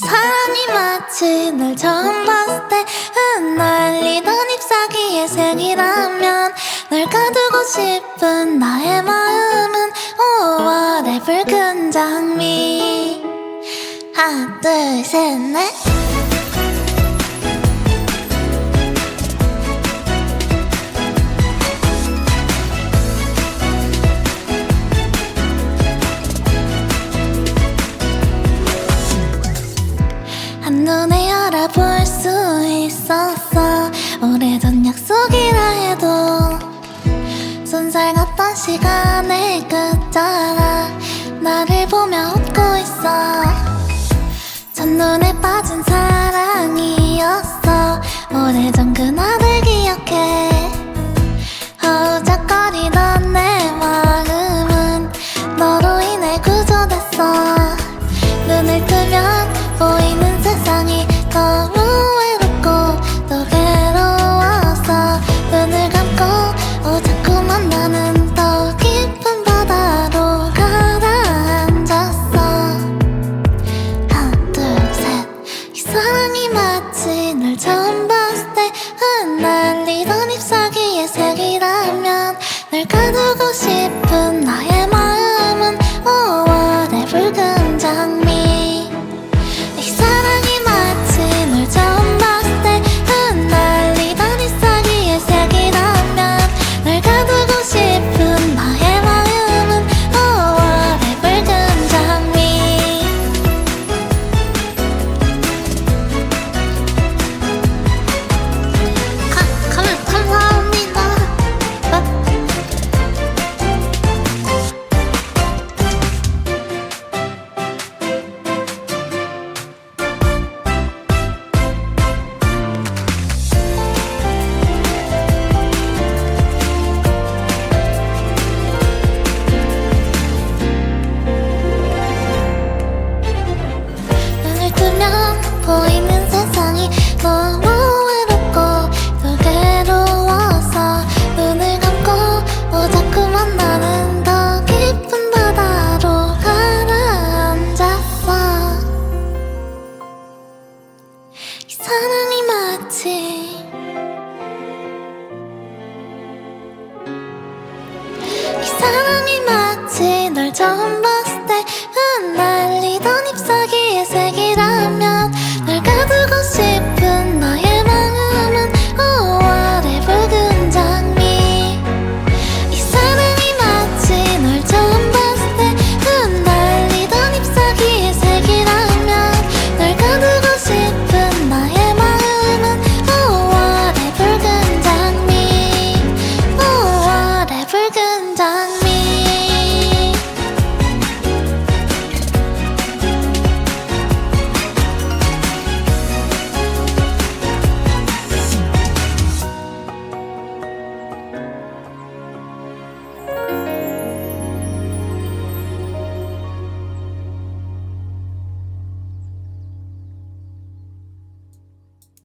사랑이 마치 널 처음 봤을 때 흩날리던 잎사귀의 색이라면 널 가두고 싶은 나의 마음은 5월의 붉은 장미. 하나 둘셋넷 오래전 약속이라 해도 손살 같던 시간의 끝자락 나를 보며 웃고 있어. 첫눈에 빠진 사랑이었어. 오래전 그날을 기억해. 허우적거리던 내 마음은 너로 인해 구조됐어. 눈을 뜨면 세상이 see